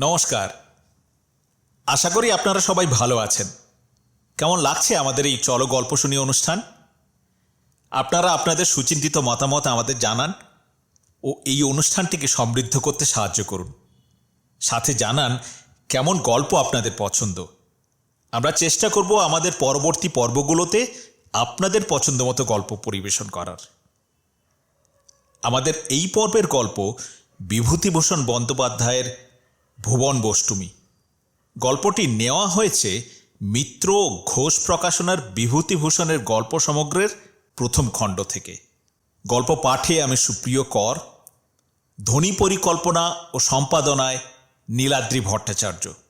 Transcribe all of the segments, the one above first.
নমস্কার। আশা করি আপনারা সবাই ভালো আছেন। কেমন লাগছে আমাদের এই চলো গল্প শুনি অনুষ্ঠান? আপনারা আপনাদের সুচিন্তিত মতামত আমাদের জানান ও এই অনুষ্ঠানটিকে সমৃদ্ধ করতে সাহায্য করুন। সাথে জানান কেমন গল্প আপনাদের পছন্দ। আমরা চেষ্টা করব আমাদের পরবর্তী পর্বগুলোতে আপনাদের পছন্দ মতো গল্প পরিবেশন করার। আমাদের এই পর্বের গল্প বিভূতিভূষণ বন্দ্যোপাধ্যায়ের ভুবন বষ্টুমি। গল্পটি নেওয়া হয়েছে মিত্র ঘোষ প্রকাশনার বিভূতিভূষণের গল্প সমগ্রের প্রথম খণ্ড থেকে। গল্প পাঠে আমি সুপ্রিয় কর, ধ্বনি পরিকল্পনা ও সম্পাদনায় নীলাদ্রি ভট্টাচার্য।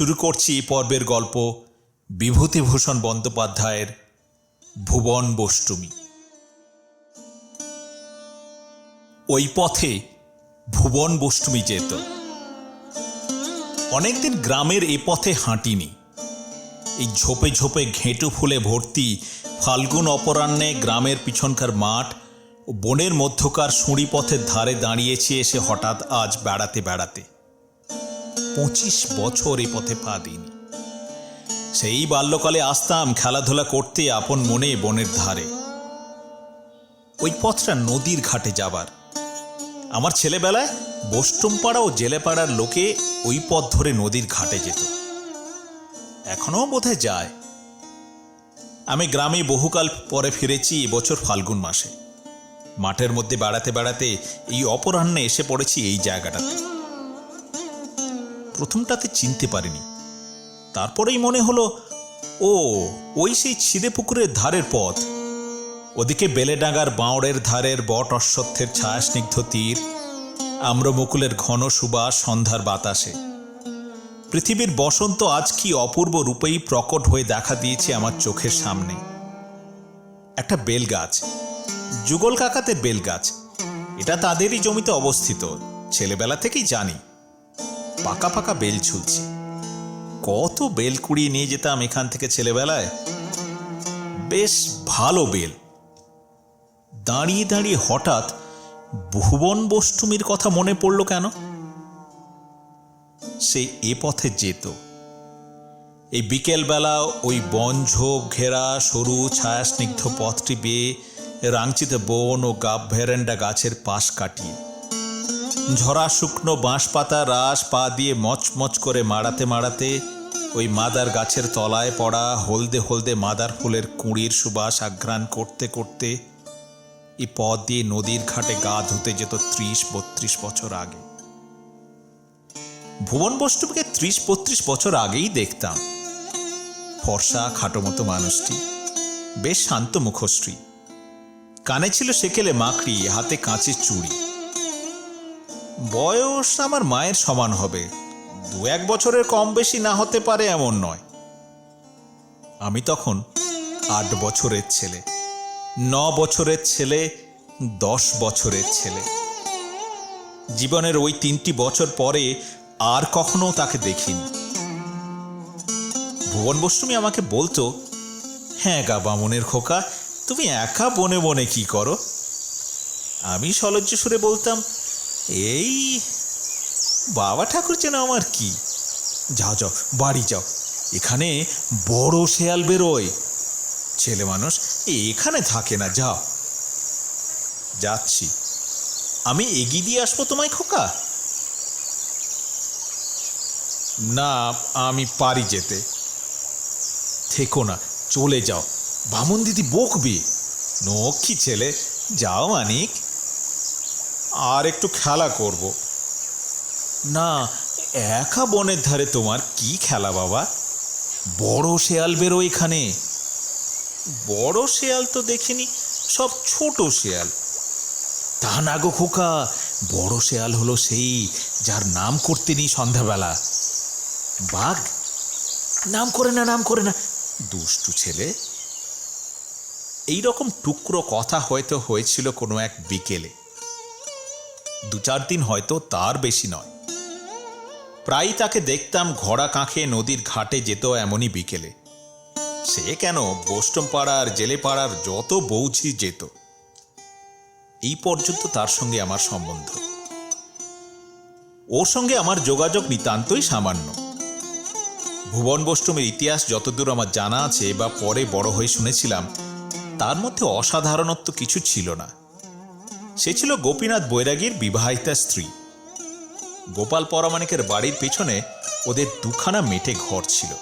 শুরু করছি পর্বের গল্প বিভূতিভূষণ বন্দ্যোপাধ্যায়ের ভুবন বষ্টুমি। ওই পথে ভুবন বষ্টুমি যেত। অনেকদিন গ্রামের এ পথে হাঁটিনি। এই ঝোপে ঝোপে ঘেঁটু ফুলে ভর্তি ফাল্গুন অপরাহ্নে গ্রামের পিছনকার মাঠ ও বনের মধ্যকার সুঁড়ি পথের ধারে দাঁড়িয়েছি এসে হঠাৎ আজ বেড়াতে বেড়াতে। পঁচিশ বছর এ পথে পা দিইনি। সেই বাল্যকালে আসতাম খেলাধুলা করতে আপন মনে বনের ধারে। ওই পথটা নদীর ঘাটে যাবার। আমার ছেলেবেলায় বষ্টমপাড়া ও জেলেপাড়ার লোকে ওই পথ ধরে নদীর ঘাটে যেত। এখনও বোধহয় যায়। আমি গ্রামে বহুকাল পরে ফিরেছি এবছর ফাল্গুন মাসে। মাঠের মধ্যে বেড়াতে বেড়াতে এই অপরাহ্নে এসে পড়েছি এই জায়গাটাতে। প্রথমটাতে চিনতে পারিনি। তারপরেই মনে হলো, ও, ওই সেই ছিদে পুকুরের ধারের পথ। ওদিকে বেলেডাঙ্গার বাঁড়ের ধারের বট অশ্বত্থের ছায়া স্নিগ্ধ তীর, আম্রমুকুলের ঘন সুবাস সন্ধ্যার বাতাসে। পৃথিবীর বসন্ত আজ কি অপূর্ব রূপেই প্রকট হয়ে দেখা দিয়েছে আমার চোখের সামনে। একটা বেল গাছ যুগল কাকাতের বেল গাছ এটা তাদেরই জমিতে অবস্থিত, ছেলেবেলা থেকেই জানি। পাকা পাকা বেল ঝুলছে কত বেল কুড়িয়ে নিয়ে যেতাম এখান থেকে ছেলেবেলায়। বেশ ভালো বেল। দাঁড়িয়ে দাঁড়িয়ে হঠাৎ ভুবন বষ্টুমির কথা মনে পড়ল কেন? সে এ পথে যেত। এই বিকেলবেলা ওই বন ঝোপ ঘেরা, সরু, ছায়াস্নিগ্ধ পথটি বেয়ে রাংচিতে বন ও গাব ভেরেন্ডা গাছের পাশ কাটিয়ে ঝরা শুকনো বাঁশ পাতা রাস পা দিয়ে মচমচ করে মাড়াতে মাড়াতে ওই মাদার গাছের তলায় পড়া হলদে হলদে মাদার ফুলের কুঁড়ির সুবাস আঘ্রাণ করতে করতে এই পথ দিয়ে নদীর ঘাটে গা ধুতে যেত ত্রিশ বত্রিশ বছর আগে। ভুবন বষ্টুকে ত্রিশ বত্রিশ বছর আগেই দেখতাম। ফর্সা খাটো মতো মানুষটি, বেশ শান্ত মুখশ্রী। কানে ছিল সেকেলে মাকড়ি, হাতে কাঁচের চুড়ি। বয়স আমার মায়ের সমান হবে। দু এক বছরের কম বেশি না হতে পারে এমন নয়। আমি তখন আট বছরের ছেলে, ন বছরের ছেলে, দশ বছরের ছেলে। জীবনের ওই তিনটি বছর পরে আর কখনো তাকে দেখিনি। ভুবন বসুমি আমাকে বলতো হ্যাঁ গা বামনের খোকা, তুমি একা বনে বনে কি করো? আমি সলজ্জ সুরে বলতাম এই, বাবা ঠাকুর যেন আমার কি? যাও যাও, বাড়ি যাও। এখানে বড় শেয়াল বেরোয়। ছেলে মানুষ এখানে থাকে না, যাও। যাচ্ছি। আমি এগিয়ে দিয়ে আসব তোমায় খোকা? না, আমি পারি যেতে। থেকো না, চলে যাও। বামন দিদি বকবি। নক্ষী ছেলে, যাও মানিক। আর একটু খেলা করব। না, একা বনের ধারে তোমার কি খেলা বাবা? বড় শেয়াল বেরো এখানে। বড় শেয়াল তো দেখিনি, সব ছোট শেয়াল। তা না গো খোকা, বড় শেয়াল হলো সেই যার নাম করতে নেই সন্ধ্যাবেলা। বাঘ? নাম করে না, নাম করে না। দুষ্টু ছেলে। এই রকম টুকরো কথা হয়তো হয়েছিল কোনো এক বিকেলে। দু চার দিন হয়তো তার বেশি নয়। প্রায়ই তাকে দেখতাম ঘোড়া কাঁখে নদীর ঘাটে যেত এমনই বিকেলে। সে কেন বোস্টম পাড়ার জেলে পাড়ার যত বৌঝি যেত। এই পর্যন্ত তার সঙ্গে আমার সম্বন্ধ। ওর সঙ্গে আমার যোগাযোগ নিতান্তই সামান্য। ভুবন বৈষ্ণবের ইতিহাস যতদূর আমার জানা আছে বা পরে বড় হয়ে শুনেছিলাম, তার মধ্যে অসাধারণত্ব কিছু ছিল না। সে ছিল গোপীনাথ বৈরাগীর বিবাহিতা স্ত্রী। গোপাল পরামানিকের বাড়ির পেছনে ওদের দুখানা মেটে ঘর ছিল।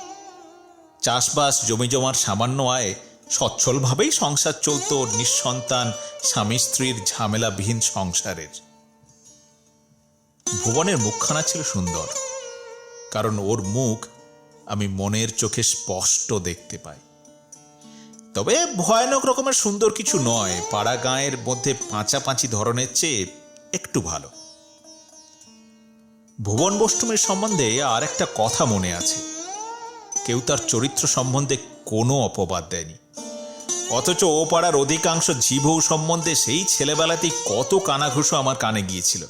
চাষবাস জমিজমার সামান্য আয়ে সচ্ছলভাবেই সংসার চলত নিঃসন্তান স্বামী স্ত্রীর ঝামেলাবিহীন সংসারের। ভুবনের মুখখানা ছিল সুন্দর, কারণ ওর মুখ আমি মনের চোখে স্পষ্ট দেখতে পাই। তবে ভয়ানক রকমের সুন্দর কিছু নয়। পাড়া গাঁয়ের মধ্যে পাঁচাপাঁচি ধরনের চেয়ে একটু ভালো। ভুবন বষ্টমের সম্বন্ধে আর একটা কথা মনে আছে। কেউ তার চরিত্র সম্বন্ধে কোনো অপবাদ দেয়নি। অথচ ও পাড়ার অধিকাংশ জীবৌ সম্বন্ধে সেই ছেলেবেলাতেই কত কানাঘুষো আমার কানে গিয়েছিল।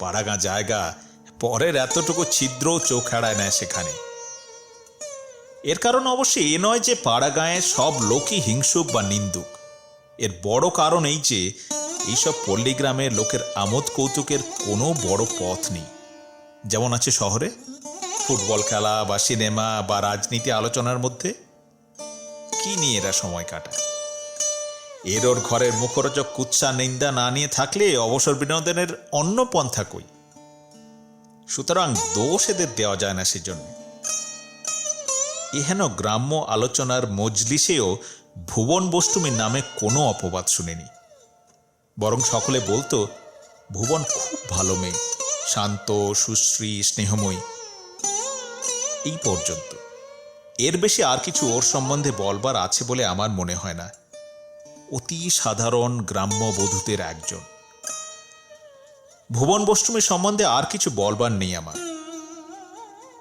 পাড়াগা জায়গা পরের এতটুকু ছিদ্র চোখ এড়ায় নেয় সেখানে। এর কারণ অবশ্যই এ নয় যে পাড়া গাঁয়ের সব লোকই হিংসুক বা নিন্দুক। এর বড় কারণ এই যে, এইসব পল্লীগ্রামের লোকের আমোদ কৌতুকের কোনো বড় পথ নেই। যেমন আছে শহরে, ফুটবল খেলা বা সিনেমা বা রাজনীতি আলোচনার মধ্যে। কি নিয়ে এরা সময় কাটায়? এর ওর ঘরের মুখরোচক কুৎসা নিন্দা না নিয়ে থাকলে অবসর বিনোদনের অন্য পন্থা কই? সুতরাং দোষ এদের দেওয়া যায় না সেজন্য। এহেন গ্রাম্য আলোচনার মজলিসেও ভুবন বষ্টুমীর নামে কোনো অপবাদ শুনিনি। বরং সকলে বলতো, ভুবন খুব ভালো মেয়ে, শান্ত, সুশ্রী, স্নেহময়ী। এই পর্যন্ত। এর বেশি আর কিছু ওর সম্বন্ধে বলবার আছে বলে আমার মনে হয় না। অতি সাধারণ গ্রাম্য বধূদের একজন। ভুবন বষ্টমী সম্বন্ধে আর কিছু বলবার নেই আমার।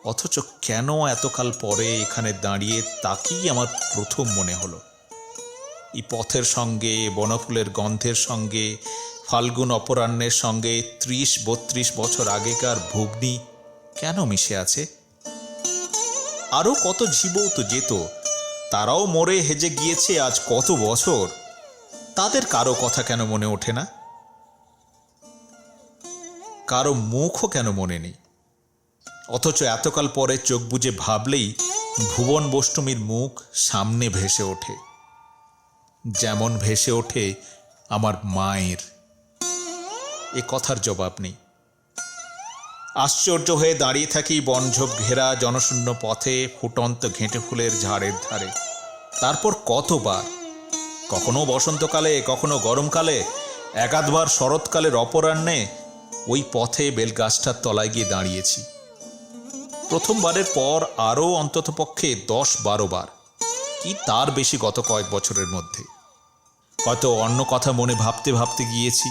অথচ কেন এতকাল পরে এখানে দাঁড়িয়ে তাকেই আমার প্রথম মনে হলো। এই পথের সঙ্গে, বনফুলের গন্ধের সঙ্গে, ফাল্গুন অপরাহ্নের সঙ্গে, ত্রিশ বত্রিশ বছর আগেকার ভগ্নি কেন মিশে আছে? আরও কত জীবও তো যেত, তারাও মরে হেজে গিয়েছে আজ কত বছর, তাদের কারও কথা কেন মনে ওঠে না? কারও মুখও কেন মনে নেই? অথচ এতকাল পরে চোখ বুজে ভাবলেই ভুবন বষ্টমীর মুখ সামনে ভেসে ওঠে। যেমন ভেসে ওঠে আমার মায়ের। এ কথার জবাব নেই। আশ্চর্য হয়ে দাঁড়িয়ে থাকি বনঝোপ ঘেরা জনশূন্য পথে ফুটন্ত ঘেঁটে ফুলের ঝাড়ের ধারে। তারপর কতবার? কখনো বসন্তকালে, কখনো গরমকালে, একাধবার শরৎকালের অপরাহ্নে ওই পথে বেলগাছটার তলায় গিয়ে দাঁড়িয়েছি। প্রথমবারের পর আরও অন্ততপক্ষে দশ বারো বার। কি তার বেশি গত কয়েক বছরের মধ্যে? হয়তো অন্য কথা মনে ভাবতে ভাবতে গিয়েছি।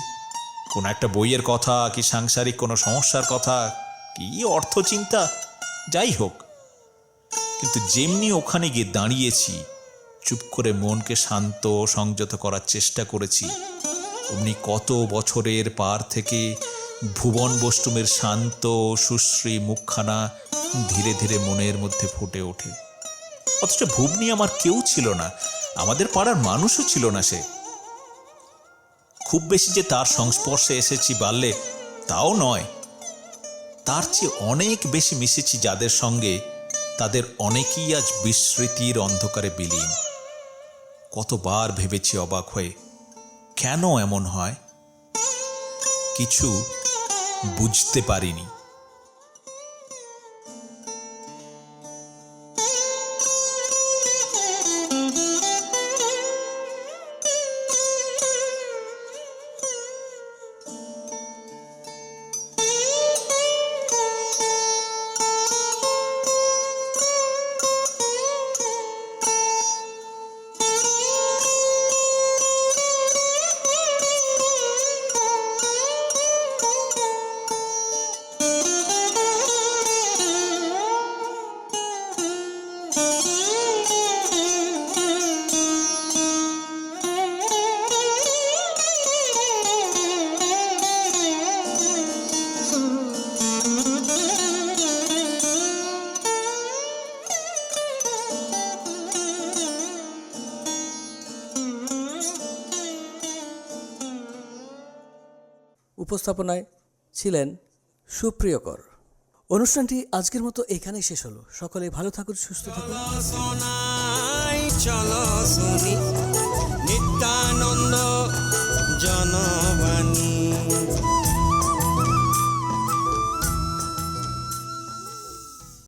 কোনো একটা বইয়ের কথা, কি সাংসারিক কোনো সমস্যার কথা, কি অর্থ চিন্তা যাই হোক। কিন্তু যেমনি ওখানে গিয়ে দাঁড়িয়েছি, চুপ করে মনকে শান্ত, সংযত করার চেষ্টা করেছি, অমনি কত বছরের পার থেকে ভুবন বষ্টুমের শান্ত সুশ্রী মুখখানা ধীরে ধীরে মনের মধ্যে ফুটে ওঠে। অথচ ভুবনি আমার কেউ ছিল না, আমাদের পাড়ার মানুষও ছিল না সে। খুব বেশি যে তার সংস্পর্শে এসেছি বাড়লে তাও নয়। তার চেয়ে অনেক বেশি মিশেছি যাদের সঙ্গে তাদের অনেকেই আজ বিস্মৃতির অন্ধকারে বিলীন। কতবার ভেবেছি অবাক হয়ে, কেন এমন হয়? কিছু বুঝতে পারিনি। উপস্থাপনায় ছিলেন সুপ্রিয়কর। অনুষ্ঠানটি আজকের মতো এখানেই শেষ হলো। সকলে ভালো থাকুন, সুস্থ থাকুন। নিত্যানন্দ জনবাণী।